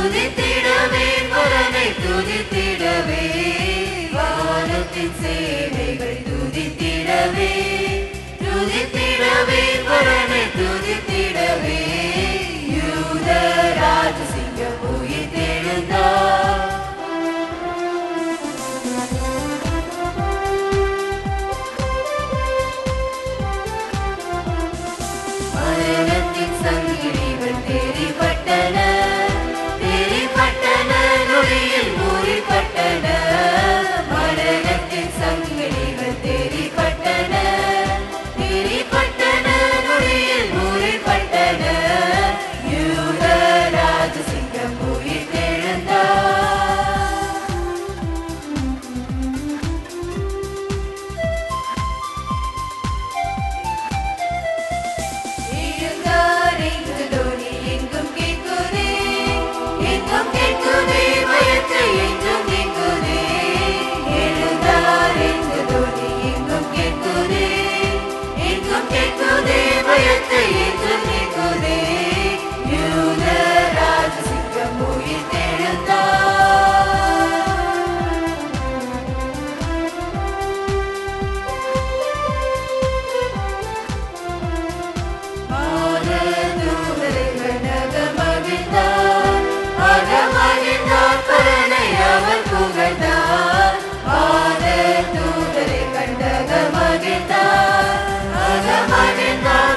துதித்திடவே புறனை துதித்திடவே. வானத்தின் சேவைகள் துதித்திடவே துதித்து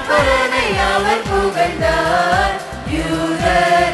குரலை அவர் புகழ்ந்தார். யூதர்